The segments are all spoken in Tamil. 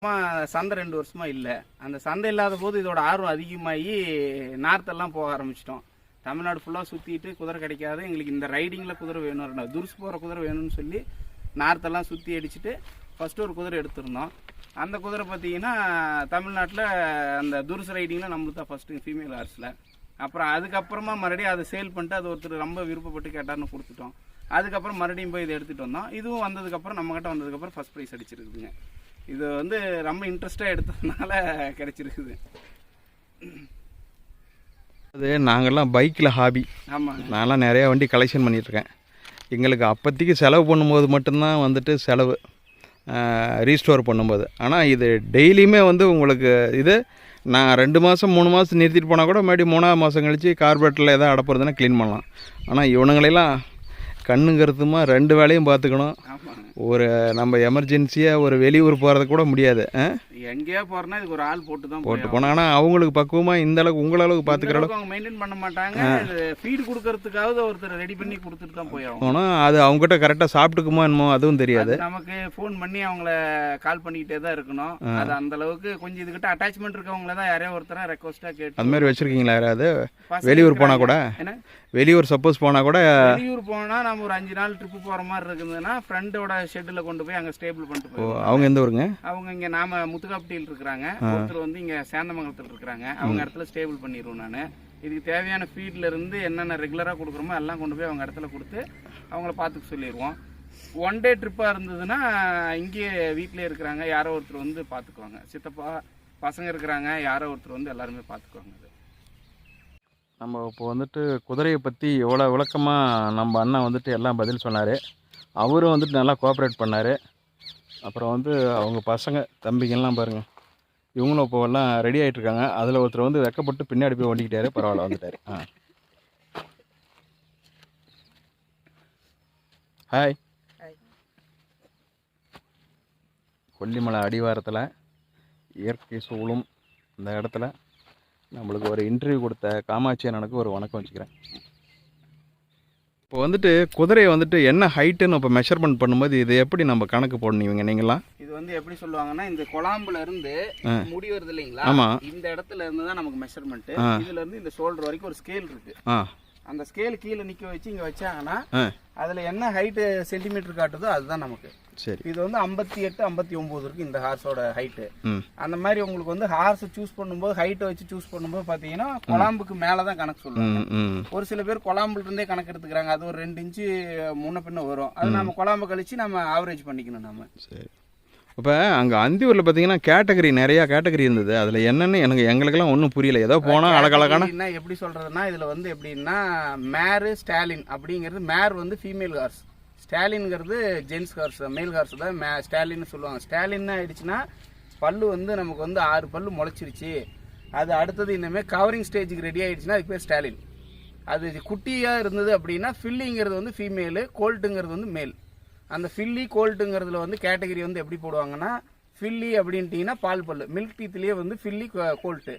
சும்மா சந்தை ரெண்டு வருஷமா இல்லை. அந்த சந்தை இல்லாத போது இதோட ஆர்வம் அதிகமாகி நார்த்தெல்லாம் போக ஆரம்பிச்சிட்டோம். தமிழ்நாடு ஃபுல்லாக சுற்றிட்டு குதிரை கிடைக்காது. எங்களுக்கு இந்த ரைடிங்கில் குதிரை வேணும். துருசு போகிற குதிரை வேணும்னு சொல்லி நார்த்தெல்லாம் சுற்றி அடிச்சுட்டு ஃபஸ்ட்டு ஒரு குதிரை எடுத்திருந்தோம். அந்த குதிரை பார்த்தீங்கன்னா தமிழ்நாட்டில் அந்த துருசு ரைடிங்கில் நம்மளுக்கு தான் ஃபஸ்ட்டு ஃபீமேல் ஹார்ஸில் அப்புறம் அதுக்கப்புறமா மறுபடியும் அதை சேல் பண்ணிட்டு அது ஒருத்தர் ரொம்ப விருப்பப்பட்டு கேட்டார்னு கொடுத்துட்டோம். அதுக்கப்புறம் மறுபடியும் போய் இதை எடுத்துகிட்டு வந்தோம். இதுவும் வந்ததுக்கப்புறம் நம்மக்கிட்ட வந்ததுக்கப்புறம் ஃபஸ்ட் ப்ரைஸ் அடிச்சிருக்குதுங்க. இது வந்து ரொம்ப இன்ட்ரெஸ்டாக எடுத்ததுனால கிடைச்சிருக்குது. அது நாங்கள்லாம் பைக்கில் ஹாபி ஆமாங்க நான்லாம் நிறையா வண்டி கலெக்ஷன் பண்ணிகிட்ருக்கேன் எங்களுக்கு அப்போதைக்கு செலவு பண்ணும்போது மட்டும்தான் வந்துட்டு செலவு ரீஸ்டோர் பண்ணும்போது. ஆனால் இது டெய்லியுமே வந்து உங்களுக்கு இது நான் ரெண்டு மாதம் மூணு மாதம் நிறுத்திட்டு போனால் கூட மறுபடியும் மூணாவது மாதம் கழித்து கார்பரேட்டில் எதாவது அடப்புறதுன்னா க்ளீன் பண்ணலாம். ஆனால் இவனுங்களெல்லாம் கண்ணுங்கிறதுமா ரெண்டு வேலையும் பார்த்துக்கணும். ஒரு நம்ம எமர்ஜென்சியாக ஒரு வெளியூர் போகிறது கூட முடியாது? எங்கேயோ போறேன்னா இதுக்கு ஒரு ஆள் போட்டு தான் போட்டு போனால் ஆனால் அவங்களுக்கு பக்குவமாக இந்த அளவுக்கு உங்கள அளவுக்கு பார்த்துக்கிற அளவுக்கு அவங்க மெயின்டைன் பண்ண மாட்டாங்க. ஃபீட் கொடுக்கறதுக்காவது ஒருத்தர் ரெடி பண்ணி கொடுத்துட்டு தான் போய் ஆகணும் போனால் அது அவங்ககிட்ட கரெக்டாக சாப்பிட்டுக்குமா என்னமோ அதுவும் தெரியாது. நமக்கு ஃபோன் பண்ணி அவங்கள கால் பண்ணிக்கிட்டே தான் இருக்கணும். அது அந்த அளவுக்கு கொஞ்சம் இதுகிட்ட அட்டாச்மெண்ட் இருக்கவங்கள தான் யாரையோ ஒருத்தரா ரெக்வஸ்டா கேட்டு அந்த மாதிரி வச்சுருக்கீங்களா யாராவது? வெளியூர் போனால் கூட? வெளியூர் சப்போஸ் போனால் கூட வெளியூர் போனா நம்ம ஒரு அஞ்சு நாள் ட்ரிப்பு போற மாதிரி இருக்குதுன்னா ஃப்ரெண்டோட ஷெட்ல கொண்டு போய் அங்க ஸ்டேபிள் பண்ணிட்டு போய் அவங்க எந்த ஊருங்க? அவங்க இங்க நாம முத்துக்காப்பட்டியில் இருக்கிறாங்க. ஒருத்தர் வந்து இங்க சேந்தமங்கலத்தில் இருக்கிறாங்க. அவங்க இடத்துல ஸ்டேபிள் பண்ணிடுவோம் நான். இதுக்கு தேவையான ஃபீட்ல இருந்து என்னென்ன ரெகுலரா கொடுக்குறோமோ எல்லாம் கொண்டு போய் அவங்க இடத்துல கொடுத்து அவங்கள பார்த்துக்க சொல்லிடுவோம். ஒன் டே ட்ரிப்பா இருந்ததுன்னா இங்கேயே வீட்டிலே இருக்கிறாங்க. யாரோ ஒருத்தர் வந்து பார்த்துக்குவாங்க. சித்தப்பா பசங்க இருக்கிறாங்க. யாரோ ஒருத்தர் வந்து எல்லாருமே பார்த்துக்குவாங்க. நம்ம இப்போ வந்துட்டு குதிரையை பற்றி எவ்வளோ விளக்கமாக நம்ம அண்ணன் வந்துட்டு எல்லாம் பதில் சொன்னார். அவரும் வந்துட்டு நல்லா கோஆப்ரேட் பண்ணார். அப்புறம் வந்து அவங்க பசங்க தம்பிங்கெல்லாம் பாருங்கள் இவங்களும் இப்போ எல்லாம் ரெடி ஆகிட்டு இருக்காங்க. அதில் ஒருத்தர் வந்து வெக்கப்பட்டு பின்னாடி போய் ஓட்டிக்கிட்டாரு பரவாயில்ல வந்துட்டார். ஆ. ஹாய் கொல்லிமலை அடிவாரத்தில் இயற்கை சூழும் இந்த இடத்துல நம்மளுக்கு ஒரு இன்டர்வியூ கொடுத்த காமாட்சி அண்ணனுக்கு ஒரு வணக்கம் வச்சுக்கிறேன். இப்போ வந்துட்டு குதிரையை வந்துட்டு என்ன ஹைட்டுன்னு இப்போ மெஷர்மெண்ட் பண்ணும்போது இது எப்படி நம்ம கணக்கு போடணுவீங்க நீங்களாம் இது வந்து எப்படி சொல்லுவாங்கன்னா இந்த கொலாம்புல இருந்து முடி வருது இல்லைங்களா? ஆமா. இந்த இடத்துல இருந்து தான் நமக்கு மெஷர்மெண்ட். இதுல இருந்து இந்த ஷோல்டர் வரைக்கும் ஒரு ஸ்கேல் இருக்கு. அந்த ஸ்கேல் கீழே நிக்க வச்சு இங்க வச்சாங்கன்னா அதுல என்ன ஹைட் சென்டிமீட்டர் காட்டுதோ அதுதான் நமக்கு. சரி. இது வந்து ஐம்பத்தி எட்டு ஐம்பத்தி ஒன்பது இருக்கு இந்த ஹார்ஸோட ஹைட்டு அந்த மாதிரி உங்களுக்கு வந்து ஹார்ஸ் சூஸ் பண்ணும்போது ஹைட்டை வச்சு சூஸ் பண்ணும்போது பாத்தீங்கன்னா கொலாம்புக்கு மேல தான் கணக்கு சொல்லுவாங்க. ஒரு சில பேர் கொலாம்புல இருந்தே கணக்கு எடுத்துக்கிறாங்க. அது ஒரு ரெண்டு இன்ச்சு முன்ன பின்ன வரும். அது நம்ம கொலாம்பு கழிச்சு நம்ம ஆவரேஜ் பண்ணிக்கணும் நம்ம. சரி. இப்போ அங்கே அந்தியூரில் பார்த்தீங்கன்னா கேட்டகரி நிறையா கேட்டகரி இருந்தது. அதில் என்னென்னு எனக்கு எங்களுக்கெல்லாம் ஒன்றும் புரியல. ஏதோ போனால் அழகழகான என்ன எப்படி சொல்றதுன்னா இதுல வந்து எப்படின்னா மேரு ஸ்டாலின் அப்படிங்கிறது மேர் வந்து ஃபீமேல் ஹார்ஸ் ஸ்டாலின்ங்கிறது ஜென்ஸ் ஹார்ஸ் மேல் ஹார்ஸ் தான் மே ஸ்டாலின்னு சொல்லுவாங்க. ஸ்டாலின் ஆயிடுச்சுன்னா பல்லு வந்து நமக்கு வந்து ஆறு பல்லு முளைச்சிருச்சு. அது அடுத்தது இனிமேல் கவரிங் ஸ்டேஜுக்கு ரெடி ஆயிடுச்சுன்னா அதுக்கு பேர் ஸ்டாலின். அது குட்டியா இருந்தது அப்படின்னா ஃபில்லிங்கிறது வந்து ஃபீமேலு கோல்ட்டுங்கிறது வந்து மேல் அந்த ஃபில்லி கோல்ட்டுங்கிறதுல வந்து கேட்டகரி வந்து எப்படி போடுவாங்கன்னா ஃபில்லி அப்படின்ட்டிங்கன்னா பால் பல்லு. மில்க் டீத்துலேயே வந்து ஃபில்லி கோல்ட்டு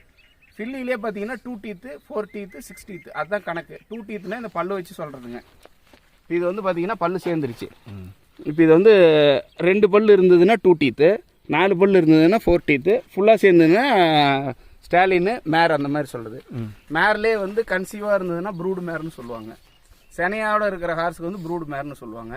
ஃபில்லிலே பார்த்தீங்கன்னா two teeth four teeth six teeth அதுதான் கணக்கு. டூ டீத்துனா இந்த பல்லு வச்சு சொல்கிறதுங்க இது வந்து பார்த்தீங்கன்னா பல்லு சேர்ந்துருச்சு. இப்போ இது வந்து ரெண்டு பல்லு இருந்ததுன்னா டூ டீத்து நாலு பல்லு இருந்ததுன்னா ஃபோர் டீத்து ஃபுல்லாக சேர்ந்ததுன்னா ஸ்டாலின் மேர் அந்த மாதிரி சொல்கிறது மேர்லேயே வந்து கன்சீவாக இருந்ததுன்னா ப்ரூடு மேர்னு சொல்லுவாங்க. செனையோட இருக்கிற ஹார்ஸுக்கு வந்து ப்ரூடு மேர்னு சொல்லுவாங்க.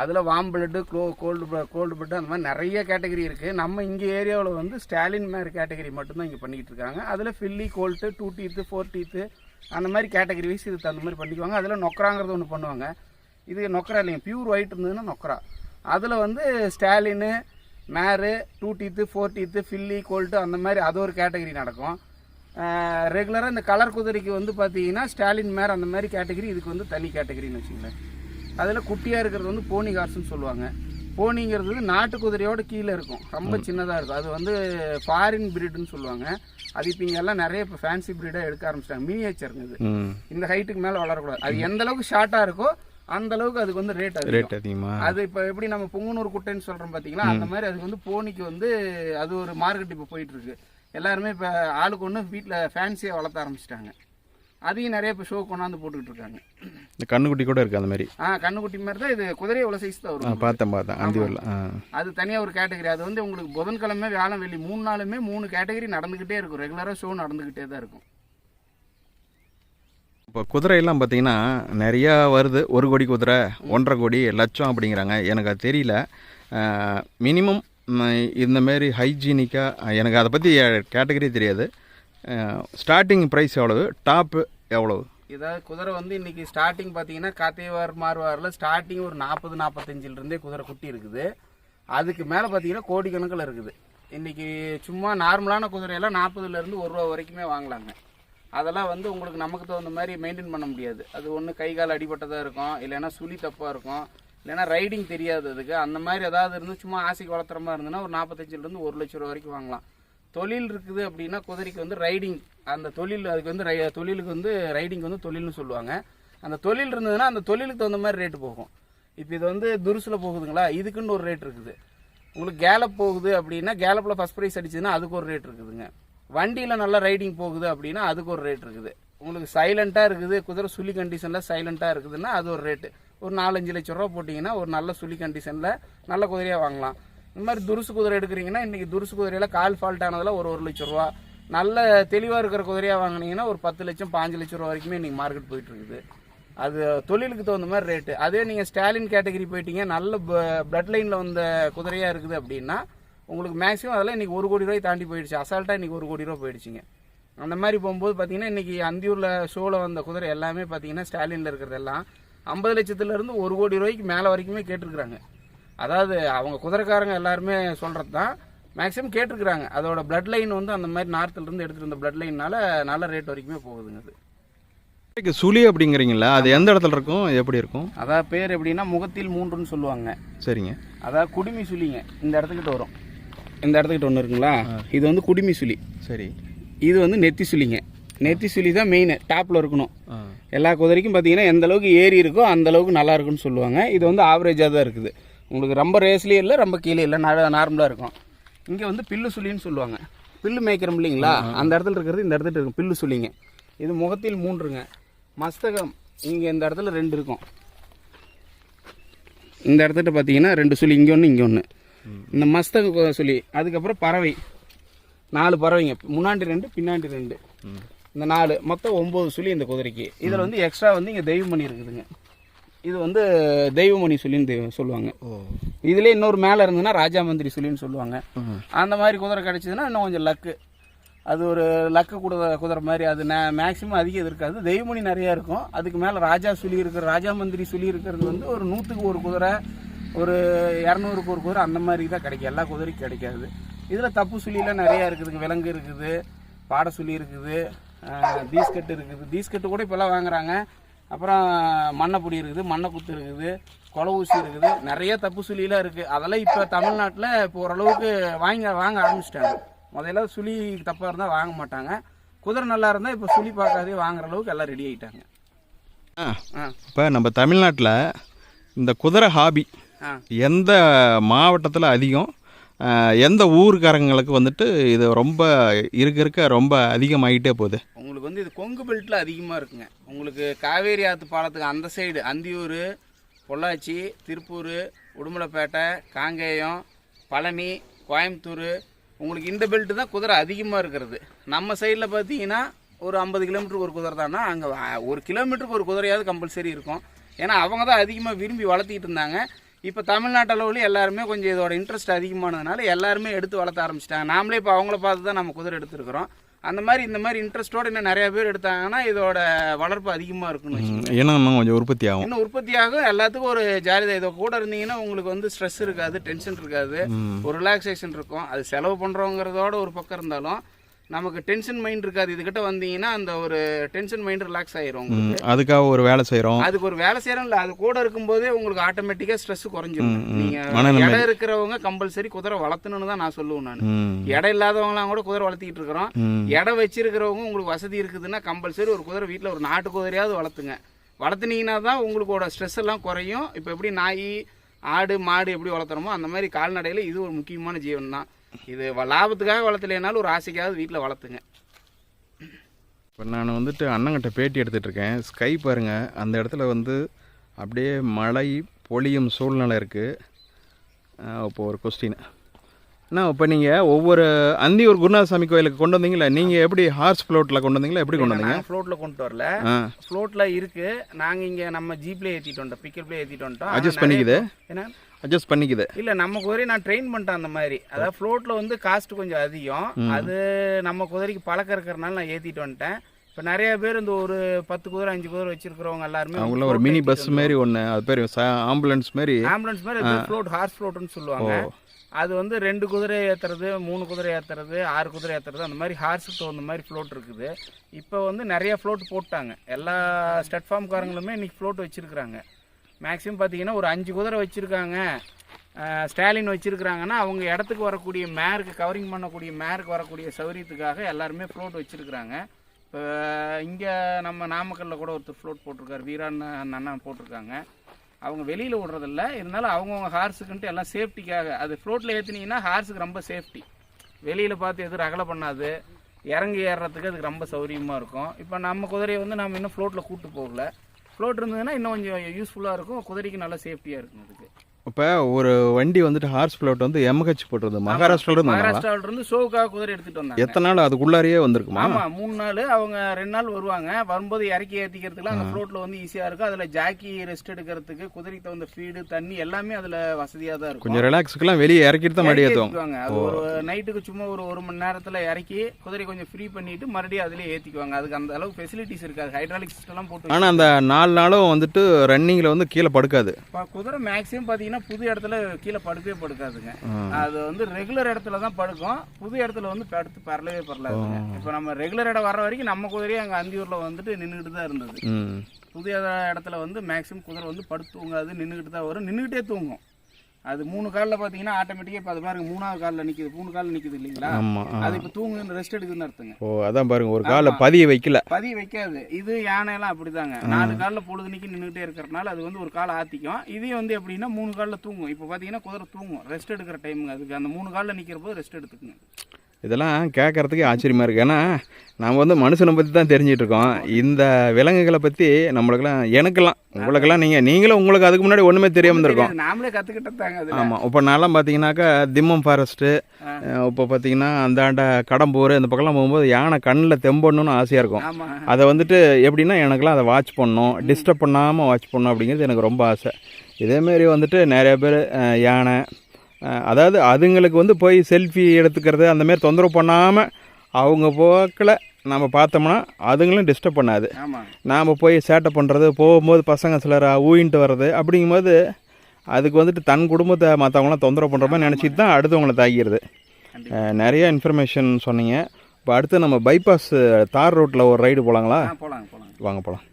அதில் வாம் பிளட்டு க்ளோ கோல்டு கோல்டு பிளட்டு அந்த மாதிரி நிறைய கேட்டகரி இருக்குது நம்ம இங்கே ஏரியாவில் வந்து ஸ்டாலின் மேர் கேட்டகரி மட்டும்தான் இங்கே பண்ணிக்கிட்டு இருக்காங்க. அதில் filly colt two teeth four teeth அந்த மாதிரி கேட்டகரி வைஸ் இதுக்கு தகுந்த மாதிரி பண்ணிக்குவாங்க. அதில் நொக்கராங்கிறது ஒன்று பண்ணுவாங்க. இது நொக்கரா இல்லைங்க பியூர் ஒயிட் இருந்ததுன்னா நொக்கரா. அதில் வந்து stallion mare two teeth four teeth filly colt அந்த மாதிரி அது ஒரு கேட்டகரி நடக்கும். ரெகுலராக இந்த கலர் குதிரைக்கு வந்து பார்த்தீங்கன்னா ஸ்டாலின் மேர் அந்த மாதிரி கேட்டகரி இதுக்கு வந்து தனி கேட்டகரின்னு வச்சுங்களேன் அதில் குட்டியாக இருக்கிறது வந்து போனி கார்ஸ்னு சொல்லுவாங்க. போனிங்கிறது நாட்டு குதிரையோட கீழே இருக்கும். ரொம்ப சின்னதாக இருக்கும். அது வந்து ஃபாரின் பிரீடுன்னு சொல்லுவாங்க. அது இப்போ இங்க எல்லாம் நிறைய இப்போ ஃபேன்சி பிரீடாக எடுக்க ஆரம்பிச்சிட்டாங்க. மினியேச்சருங்க இது. இந்த ஹைட்டுக்கு மேலே வளரக்கூடாது. அது எந்த அளவுக்கு ஷார்ட்டாக இருக்கோ அந்த அளவுக்கு அதுக்கு வந்து ரேட் அதிகம். ரேட் அதிகமாக அது இப்போ எப்படி நம்ம புங்குனூர் குட்டைன்னு சொல்றோம் பாத்தீங்களா அந்த மாதிரி அதுக்கு வந்து போனிக்கு வந்து அது ஒரு மார்க்கெட் இப்போ போயிட்டு இருக்கு. எல்லாருமே இப்போ ஆளுக்கு ஒன்று வீட்டில் ஃபேன்சியாக வளர்த்த ஆரம்பிச்சிட்டாங்க. அதையும் நிறைய இப்போ ஷோ கொண்டாந்து போட்டுக்கிட்டு இருக்காங்க இந்த கண்ணுக்குட்டி கூட இருக்குது அந்த மாதிரி ஆ கண்ணுக்குட்டி மாதிரி தான் இது குதிரை எவ்வளோ சைஸ் தான் வரும். பார்த்தேன் பார்த்தேன். அந்தியூரில் அது தனியாக ஒரு கேட்டகரி அது வந்து உங்களுக்கு புதன்கிழமை வியாழன் வெள்ளி மூணு நாளுமே மூணு கேட்டகரி நடந்துக்கிட்டே இருக்கும். ரெகுலராக ஷோ நடந்துக்கிட்டே தான் இருக்கும். இப்போ குதிரையெல்லாம் பார்த்தீங்கன்னா நிறையா வருது. ஒரு கோடி குதிரை ஒன்றரை கோடி லட்சம் அப்படிங்கிறாங்க. எனக்கு அது தெரியல. மினிமம் இந்தமாரி ஹைஜீனிக்காக எனக்கு அதை பற்றி கேட்டகரி தெரியாது. ஸ்டார்டிங் ப்ரைஸ் எவ்வளவு? டாப்பு எவ்வளவு? இதாவது குதிரை வந்து இன்னைக்கு ஸ்டார்டிங் பார்த்தீங்கன்னா காத்தேவார் மார்வாரில் ஸ்டார்டிங் ஒரு நாற்பது நாற்பத்தஞ்சில இருந்தே குதிரை குட்டி இருக்குது. அதுக்கு மேலே பார்த்தீங்கன்னா கோடிக்கணக்கில் இருக்குது. இன்னைக்கு சும்மா நார்மலான குதிரையெல்லாம் நாற்பதுலேருந்து ஒரு ரூபா வரைக்குமே வாங்கலாங்க. அதெல்லாம் வந்து உங்களுக்கு நமக்கு தகுந்த மாதிரி மெயின்டைன் பண்ண முடியாது. அது ஒன்று கை கால் அடிபட்டதாக இருக்கும் இல்லைன்னா சுழி தப்பாக இருக்கும் இல்லைன்னா ரைடிங் தெரியாது அதுக்கு. அந்த மாதிரி ஏதாவது இருந்து சும்மா ஆசைக்கு வளர்த்துற மாதிரி இருந்ததுன்னா ஒரு நாற்பத்தஞ்சிலேருந்து ஒரு லட்ச ரூபா வரைக்கும் வாங்கலாம். தொழில் இருக்குது அப்படின்னா குதிரைக்கு வந்து ரைடிங். அந்த தொழில் அதுக்கு வந்து ரை- தொழிலுக்கு வந்து ரைடிங் வந்து தொழில்னு சொல்லுவாங்க. அந்த தொழில் இருந்ததுன்னா அந்த தொழிலுக்கு தகுந்த மாதிரி ரேட்டு போகும். இப்போ இது வந்து துருசில் போகுதுங்களா? இதுக்குன்னு ஒரு ரேட் இருக்குது. உங்களுக்கு கேலப் போகுது அப்படின்னா கேலப்பில் ஃபஸ்ட் ப்ரைஸ் அடிச்சதுன்னா அதுக்கு ஒரு ரேட் இருக்குதுங்க. வண்டியில் நல்லா ரைடிங் போகுது அப்படின்னா அதுக்கு ஒரு ரேட் இருக்குது. உங்களுக்கு சைலண்ட்டாக இருக்குது குதிரை சுழி கண்டிஷனில் சைலண்ட்டாக இருக்குதுன்னா அது ஒரு ரேட்டு ஒரு நாலஞ்சு லட்ச ரூபா போட்டிங்கன்னா ஒரு நல்ல சுழி கண்டிஷனில் நல்ல குதிரையாக வாங்கலாம். இந்த மாதிரி துருசு குதிரை எடுக்கிறீங்கன்னா இன்றைக்கி துருசு குதிரையில் கால் ஃபால்ட் ஆனதில் ஒரு ஒரு லட்ச ரூபா. நல்ல தெளிவாக இருக்கிற குதிரையாக வாங்கினீங்கன்னா ஒரு பத்து லட்சம் பாஞ்சு லட்ச ரூபா வரைக்குமே இன்றைக்கி மார்க்கெட் போயிட்டுருக்குது. அது தொழிலுக்கு தகுந்த மாதிரி ரேட்டு அதே நீங்கள் ஸ்டாலின் கேட்டகரி போயிட்டீங்க நல்ல பிளட் லைனில் வந்த குதிரையாக இருக்குது அப்படின்னா உங்களுக்கு மேக்ஸிமம் அதெல்லாம் இன்றைக்கி ஒரு கோடி ரூபாய் தாண்டி போயிடுச்சு. அசால்ட்டாக இன்றைக்கி ஒரு கோடி ரூபா போயிடுச்சுங்க. அந்த மாதிரி போகும்போது பார்த்தீங்கன்னா இன்றைக்கி அந்தியூரில் ஷோவில் வந்த குதிரை எல்லாமே பார்த்தீங்கன்னா ஸ்டாலினில் இருக்கிறதெல்லாம் ஐம்பது லட்சத்துலேருந்து ஒரு கோடி ரூபாய்க்கு மேலே வரைக்குமே கேட்டிருக்கிறாங்க. அதாவது அவங்க குதிரைக்காரங்க எல்லாருமே சொல்கிறது தான் மேக்ஸிமம் கேட்டிருக்கிறாங்க. அதோட பிளட் லைன் வந்து அந்த மாதிரி நார்த்தில் இருந்து எடுத்துகிட்டு வந்த பிளட் லைன்னால நல்ல ரேட் வரைக்குமே போகுதுங்க அது. சுழி அப்படிங்கிறீங்களா? அது எந்த இடத்துல இருக்கும்? எப்படி இருக்கும்? அதாவது பேர் எப்படின்னா முகத்தில் மூன்றுன்னு சொல்லுவாங்க. சரிங்க. அதாவது குடுமி சுழிங்க இந்த இடத்துக்கிட்ட வரும். இந்த இடத்துக்கிட்ட ஒன்று இருக்குங்களா? இது வந்து குடுமி சுழி சரி. இது வந்து நெத்தி சுழிங்க நெத்தி சுழி தான் மெயின் டாப்பில் இருக்கணும். எல்லா குதிரைக்கும் பார்த்தீங்கன்னா எந்த அளவுக்கு ஏறி இருக்கோ அந்த அளவுக்கு நல்லா இருக்குன்னு சொல்லுவாங்க. இது வந்து ஆவரேஜாக தான் இருக்குது. உங்களுக்கு ரொம்ப ரேஸ்லேயே இல்லை ரொம்ப கீழே இல்லை நார்மலாக இருக்கும். இங்கே வந்து பில்லு சுழின்னு சொல்லுவாங்க. பில்லு மேய்க்கிறோம் இல்லைங்களா? அந்த இடத்துல இருக்கிறது இந்த இடத்துல இருக்கும். பில்லு சுழிங்க. இது முகத்தில் மூன்றுங்க. மஸ்தகம் இங்கே இந்த இடத்துல ரெண்டு இருக்கும். இந்த இடத்துல பார்த்தீங்கன்னா ரெண்டு சுழி இங்கே ஒன்று இங்கே ஒன்று இந்த மஸ்தக சுழி அதுக்கப்புறம் பறவை. நாலு பறவைங்க. முன்னாடி ரெண்டு பின்னாடி ரெண்டு. இந்த நாலு மொத்தம் ஒம்பது சுழி இந்த குதிரைக்கு. இதில் வந்து எக்ஸ்ட்ரா வந்து இங்கே தெய்வமணி இருக்குதுங்க. இது வந்து தெய்வமணி தெய்வம் சொல்லுவாங்க. ஓ. இதுலேயே இன்னொரு மேலே இருந்ததுன்னா ராஜா மந்திரி சுழின்னு சொல்லுவாங்க. அந்த மாதிரி குதிரை கிடச்சிதுன்னா இன்னும் கொஞ்சம் லக்கு. அது ஒரு லக்கு குதிரை குதிரை மாதிரி அது மேக்ஸிமம் அதிகம் இருக்காது. தெய்வமணி நிறையா இருக்கும். அதுக்கு மேலே ராஜா சுழி இருக்கிற ராஜா மந்திரி சுழி இருக்கிறது வந்து ஒரு நூற்றுக்கு ஒரு குதிரை ஒரு இரநூறுக்கு ஒரு குதிரை அந்த மாதிரி தான் கிடைக்கும். எல்லா குதிரைக்கும் கிடைக்காது. இதில் தப்பு சுழிலாம் நிறையா இருக்குதுங்க. விலங்கு இருக்குது பாட சுழி இருக்குது தீஸ்கட்டு இருக்குது. தீஸ்கட்டு கூட இப்போல்லாம் வாங்குறாங்க. அப்புறம் மண்ணைப்பொடி இருக்குது மண்ணை குத்து இருக்குது கொலை ஊசி இருக்குது நிறைய தப்பு சுழிலாம் இருக்குது அதெல்லாம் இப்போ தமிழ்நாட்டில் இப்போ ஓரளவுக்கு வாங்க வாங்க ஆரம்பிச்சிட்டாங்க. முதல்ல சுழி தப்பாக இருந்தால் வாங்க மாட்டாங்க. குதிரை நல்லா இருந்தால் இப்போ சுழி பார்க்காதே வாங்குற அளவுக்கு எல்லாம் ரெடி ஆகிட்டாங்க ஆ ஆ. இப்போ நம்ம தமிழ்நாட்டில் இந்த குதிரை ஹாபி எந்த மாவட்டத்தில் அதிகம்? எந்த ஊருக்காரங்களுக்கு வந்துட்டு இது ரொம்ப இருக்க இருக்க ரொம்ப அதிகமாகிட்டே போகுது? உங்களுக்கு வந்து இது கொங்கு பெல்ட்டில் அதிகமாக இருக்குங்க. உங்களுக்கு காவேரி ஆற்று பாலத்துக்கு அந்த சைடு அந்தியூர் பொள்ளாச்சி திருப்பூர் உடுமலைப்பேட்டை காங்கேயம் பழனி கோயம்புத்தூர் உங்களுக்கு இந்த பெல்ட்டு தான் குதிரை அதிகமாக இருக்கிறது. நம்ம சைடில் பார்த்தீங்கன்னா ஒரு ஐம்பது கிலோமீட்டருக்கு ஒரு குதிரை தானா? அங்கே ஒரு கிலோமீட்டருக்கு ஒரு குதிரையாவது கம்பல்சரி இருக்கும். ஏன்னா அவங்க தான் அதிகமாக விரும்பி வளர்த்திக்கிட்டு இருந்தாங்க. இப்போ தமிழ்நாட்டு அளவுல எல்லாருமே கொஞ்சம் இதோட இன்ட்ரெஸ்ட் அதிகமானதுனால எல்லாருமே எடுத்து வளர்த்த ஆரம்பிச்சிட்டாங்க. நாமளே இப்போ அவங்கள பார்த்து தான் நம்ம குதிரை எடுத்துருக்குறோம். அந்த மாதிரி இந்த மாதிரி இன்ட்ரெஸ்ட்டோட இன்னும் நிறைய பேர் எடுத்தாங்கன்னா இதோட வளர்ப்பு அதிகமாக இருக்குன்னு. ஏன்னா கொஞ்சம் உற்பத்தி ஆகும். இன்னும் உற்பத்தியாகும் எல்லாத்துக்கும் ஒரு ஜாலிதான் இதோ கூட இருந்தீங்கன்னா உங்களுக்கு வந்து ஸ்ட்ரெஸ் இருக்காது டென்ஷன் இருக்காது. ஒரு ரிலாக்ஸேஷன் இருக்கும். அது செலவு பண்ணுறோங்கிறதோட ஒரு பக்கம் இருந்தாலும் நமக்கு டென்ஷன் மைண்ட் இருக்காது. இதுகிட்ட வந்தீங்கன்னா அந்த ஒரு டென்ஷன் மைண்ட் ரிலாக்ஸ் ஆயிரும் அதுக்காக ஒரு வேலை செய்கிறோம் அதுக்கு ஒரு வேலை செய்யறோம் இல்ல அது கூட இருக்கும்போதே உங்களுக்கு ஆட்டோமேட்டிக்கா ஸ்ட்ரெஸ் குறைஞ்சிரும். நீங்க. இடம் இருக்கிறவங்க கம்பல்சரி குதிரை வளர்த்தணும்னு தான் நான் சொல்லுவேன் நான். இடம் இல்லாதவங்களாம் கூட குதிரை வளர்த்திட்டு இருக்கிறோம். இடம் வச்சிருக்கிறவங்க உங்களுக்கு வசதி இருக்குதுன்னா கம்பல்சரி ஒரு குதிரை வீட்டில் ஒரு நாட்டு குதிரையாவது வளர்த்துங்க. வளர்த்துனீங்கன்னா தான் உங்களுக்கோட ஸ்ட்ரெஸ் எல்லாம் குறையும். இப்போ எப்படி நாய் ஆடு மாடு எப்படி வளர்த்துறோமோ அந்த மாதிரி கால்நடையில் இது ஒரு முக்கியமான ஜீவன் தான் இது லாபத்துக்காக வளர்த்தலைனாலும் ஒரு ஆசைக்காவது வீட்டில் வளர்த்துங்க. இப்போ நான் வந்துட்டு அண்ணங்கிட்ட பேட்டி எடுத்துகிட்டு இருக்கேன் ஸ்கை பாருங்கள் அந்த இடத்துல வந்து அப்படியே மழை பொழியும் சூழ்நிலை இருக்குது இப்போ ஒரு கொஸ்டின் அண்ணா இப்போ நீங்கள் ஒவ்வொரு அந்தியூர் குருநாதசாமி கோயிலுக்கு கொண்டு வந்தீங்களா? நீங்கள் எப்படி ஹார்ஸ் ஃப்ளோட்டில் கொண்டு வந்தீங்களா? எப்படி கொண்டு வந்தீங்க? ஃப்ளோட்டில் கொண்டு வரல. ஃப்ளோட்டில் இருக்கு. நாங்கள் இங்கே நம்ம ஜீப்லேயே ஏற்றிட்டு வந்துட்டோம். பிக்கப்லேயே ஏற்றிட்டு வந்துட்டோம். அட்ஜஸ்ட் பண்ணிக்குது. என்ன? அட்ஜஸ்ட் பண்ணிக்குது. இல்லை நம்ம குதிரை நான் ட்ரெயின் பண்ணிட்டேன் அந்த மாதிரி. அதாவது ஃப்ளோட்டில் வந்து காஸ்ட் கொஞ்சம் அதிகம். அது நம்ம குதிரைக்கு பழக்கம் இருக்கிறனால நான் ஏற்றிட்டு வந்துட்டேன். இப்போ நிறைய பேர் இந்த ஒரு பத்து குதிரை அஞ்சு குதிரை வச்சிருக்கிறவங்க எல்லாருமே அவங்கள ஒரு மினி பஸ் மாரி ஒன்று அது பேர் ஆம்புலன்ஸ் மாரி. ஆம்புலன்ஸ் மாதிரி ஃப்ளோட் ஹார்ஸ் ஃப்ளோட்னு சொல்லுவாங்க. அது வந்து ரெண்டு குதிரை ஏற்றுறது மூணு குதிரை ஏற்றுறது ஆறு குதிரை ஏற்றுறது அந்த மாதிரி ஹார்ஸுக்கு தகுந்த மாதிரி ஃப்ளோட் இருக்குது. இப்போ வந்து நிறைய ஃப்ளோட் போட்டாங்க. எல்லா ஸ்டட் ஃபார்ம்காரங்களுமே இன்னைக்கு ஃப்ளோட் வச்சுருக்குறாங்க. மேக்ஸிமம் பார்த்தீங்கன்னா ஒரு அஞ்சு குதிரை வச்சுருக்காங்க. ஸ்டாலின் வச்சுருக்குறாங்கன்னா அவங்க இடத்துக்கு வரக்கூடிய மேருக்கு கவரிங் பண்ணக்கூடிய மேருக்கு வரக்கூடிய சௌரியத்துக்காக எல்லாருமே ஃப்ளோட் வச்சுருக்குறாங்க. இப்போ இங்கே நம்ம நாமக்கல்லில் கூட ஒருத்தர் ஃப்ளோட் போட்டிருக்காரு. வீரான்னு அந்த அண்ணன் போட்டிருக்காங்க. அவங்க வெளியில் விடுறதில்ல இருந்தாலும் அவங்கவுங்க ஹார்ஸுக்குன்ட்டு எல்லாம் சேஃப்டிக்காக அது ஃப்ளோட்டில் ஏற்றுனீங்கன்னா ஹார்ஸுக்கு ரொம்ப சேஃப்டி வெளியில் பார்த்து எதுவும் ரகலை பண்ணாது. இறங்கி ஏறுறதுக்கு அதுக்கு ரொம்ப சௌரியமாக இருக்கும். இப்போ நம்ம குதிரையை வந்து நம்ம இன்னும் ஃப்ளோட்டில் கூட்டு போகல. ஃப்ளோட் இருந்ததுன்னா இன்னும் கொஞ்சம் யூஸ்ஃபுல்லாக இருக்கும். குதிரைக்கு நல்லா சேஃப்டியாக இருக்கும் அதுக்கு. இப்போ ஒரு வண்டி வந்துட்டு ஹார்ஸ் ஃப்ளோட் வந்து எம்ஹெச் போட்டுருது மகாராஷ்டிராவில்? மகாராஷ்டிராவில இருந்து ஷோவுக்காக குதிரை எடுத்துட்டு வந்தாங்க. எத்தனை நாள் அதுக்குள்ளாரையே வந்திருக்குமா? ஆமா மூணு நாள். அவங்க ரெண்டு நாள் வருவாங்க. வரும்போது இறக்கி ஏத்திக்கிறதுக்குலாம் அந்த ஃப்ளோட்ல வந்து ஈஸியா இருக்கும். அதுல ஜாக்கி ரெஸ்ட் எடுக்கிறதுக்கு குதிரைக்கு தகுந்த ஃபீடு தண்ணி எல்லாமே அதுல வசதியா தான் இருக்கும். கொஞ்சம் ரிலாக்ஸுக்கெல்லாம் வெளியே இறக்கிட்டு தான் மறுபடியும் ஏற்றுவாங்க. அது ஒரு நைட்டுக்கு சும்மா ஒரு ஒரு மணி நேரத்துல இறக்கி குதிரை கொஞ்சம் ஃப்ரீ பண்ணிட்டு மறுபடியும் அதுலயே ஏத்திக்குவாங்க. அதுக்கு அந்த அளவுக்கு ஃபெசிலிட்டிஸ் இருக்காது. ஹைட்ராலிக் சிஸ்டம் எல்லாம் போட்டு ஆனால் அந்த நாலு நாளும் வந்துட்டு ரன்னிங்கில் வந்து கீழே படுக்காது. குதிரை மேக்ஸிமம் பாத்தீங்கன்னா புது இடத்துல கீழே படுக்கவே படுக்காதுங்க. அது வந்து ரெகுலர் இடத்துல தான் படுக்கும். புது இடத்துல வந்து படுத்து பரலவே பரலாதுங்க. இப்போ நம்ம ரெகுலர் இடம் வர வரைக்கும் நம்ம குதிரையே அங்க அந்தியூர்ல வந்துட்டு நின்றுட்டு தான் இருந்தது. புது இடத்துல வந்து மேக்ஸிமம் குதிரை வந்து படுத்து தூங்காது நின்றுக்கிட்டு தான் வரும். நின்றுக்கிட்டே தூங்கும். அது மூணு காலில் பார்த்தீங்கன்னா ஆட்டோமேட்டிக்காக இப்போ அது பாருங்க மூணாவது காலில் நிற்கிது மூணு காலில் நிற்கிது இல்லைங்களா? அது இப்போ தூங்கு ரெஸ்ட் எடுக்குதுன்னு அர்த்தங்க. ஓ அதான் பாருங்க ஒரு காலை பதிய வைக்கல. பதிய வைக்காது. இது யானையெல்லாம் அப்படிதாங்க. நாலு காலில் பொழுதுனிக்கு நின்றுட்டே இருக்கிறனால அது வந்து ஒரு காலை ஆத்திக்கும். இதையும் வந்து எப்படின்னா மூணு காலில் தூங்கும். இப்போ பார்த்தீங்கன்னா குதிரை தூங்கும். ரெஸ்ட் எடுக்கிற டைமுங்க அதுக்கு. அந்த மூணு காலில் நிற்கிற போது ரெஸ்ட் எடுத்துக்குங்க. இதெல்லாம் கேட்கறதுக்கே ஆச்சரியமா இருக்கு. ஏன்னா நாம் வந்து மனுஷனை பற்றி தான் தெரிஞ்சிட்டு இருக்கோம். இந்த விலங்குகளை பற்றி நம்மளுக்கெல்லாம் எனக்கெல்லாம் உங்களுக்கெல்லாம் நீங்கள் நீங்களும் உங்களுக்கு அதுக்கு முன்னாடி ஒன்றுமே தெரியாமல் இருந்திருக்கோம். நாமளே கற்றுக்கிட்டதாங்க ஆமாம் இப்போ நான்லாம் பார்த்தீங்கன்னாக்கா திம்மம் ஃபாரஸ்ட்டு இப்போ பார்த்தீங்கன்னா அந்தாண்ட கடம்பூர் இந்த பக்கம்லாம் போகும்போது யானை கண்ணில் தெம்படணும்னு ஆசையாக இருக்கும். அதை வந்துட்டு எப்படின்னா எனக்கெல்லாம் அதை வாட்ச் பண்ணணும். டிஸ்டர்ப் பண்ணாமல் வாட்ச் பண்ணணும் அப்படிங்கிறது எனக்கு ரொம்ப ஆசை. இதேமாரி வந்துட்டு நிறைய பேர் யானை அதாவது அதுங்களுக்கு வந்து போய் செல்ஃபி எடுத்துக்கிறது அந்த மாதிரி தொந்தரவு பண்ணாமல் அவங்க போக்கில் நம்ம பார்த்தோம்னா அதுங்களும் டிஸ்டர்ப் பண்ணாது. நாம் போய் சேட்டை பண்ணுறது போகும்போது பசங்க சிலர் ஊயின்ட்டு வர்றது அப்படிங்கும்போது அதுக்கு வந்துட்டு தன் குடும்பத்தை மற்றவங்களாம் தொந்தரவு பண்ணுற மாதிரி நினச்சிட்டு தான் அடுத்தவங்களை தாக்கிடுது. நிறைய இன்ஃபர்மேஷன் சொன்னீங்க. இப்போ அடுத்து நம்ம பைபாஸ் தார் ரோட்டில் ஒரு ரைடு போகலாங்களா வாங்க போகலாம்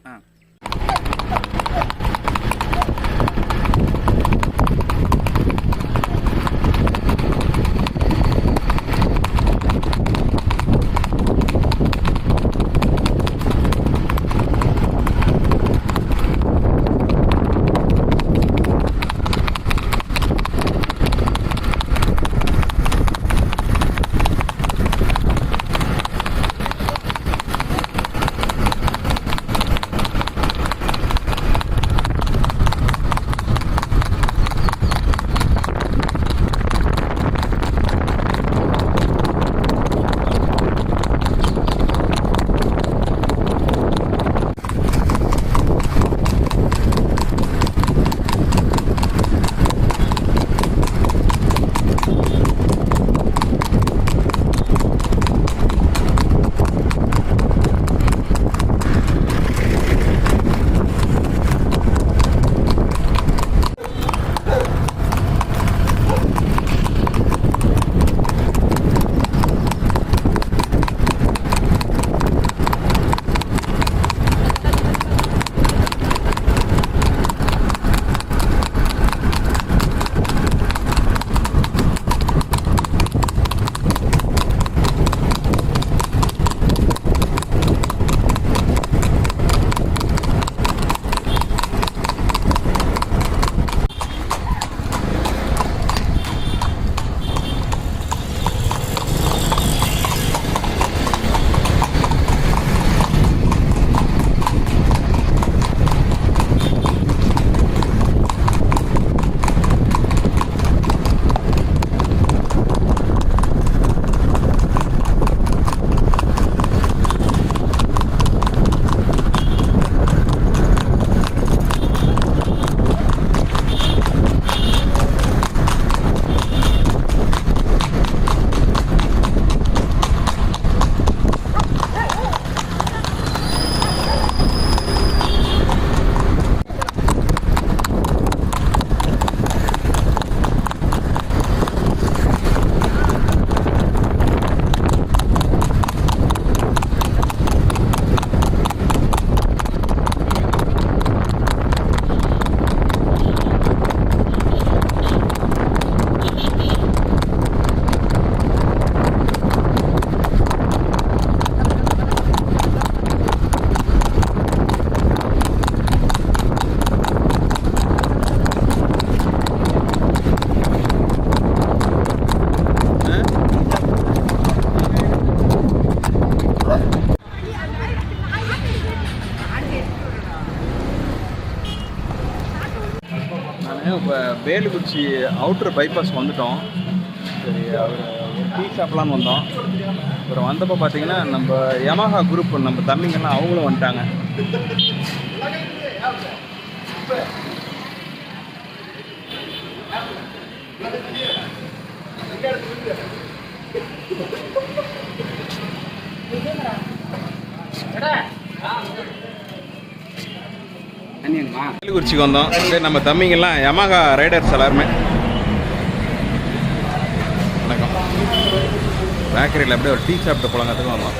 திருச்சி அவுட்ரு பைபாஸ் வந்துட்டோம் சரி அவர் டீ ஷாப்லாம் வந்தோம் அப்புறம் வந்தப்போ பார்த்தீங்கன்னா நம்ம யமஹா குரூப் நம்ம தம்பிங்கெல்லாம் அவங்களும் வந்துட்டாங்க Yeah. கள்ளிக்குறிச்சிக்கு வந்தோம். சரி நம்ம தம்பிங்கெல்லாம் யமஹா ரைடர்ஸ் எல்லாருமே. வணக்கம். பேக்கரியில் அப்படியே ஒரு டீ சாப்பிட்டு போலாங்கிறதுக்கு வந்தோம்.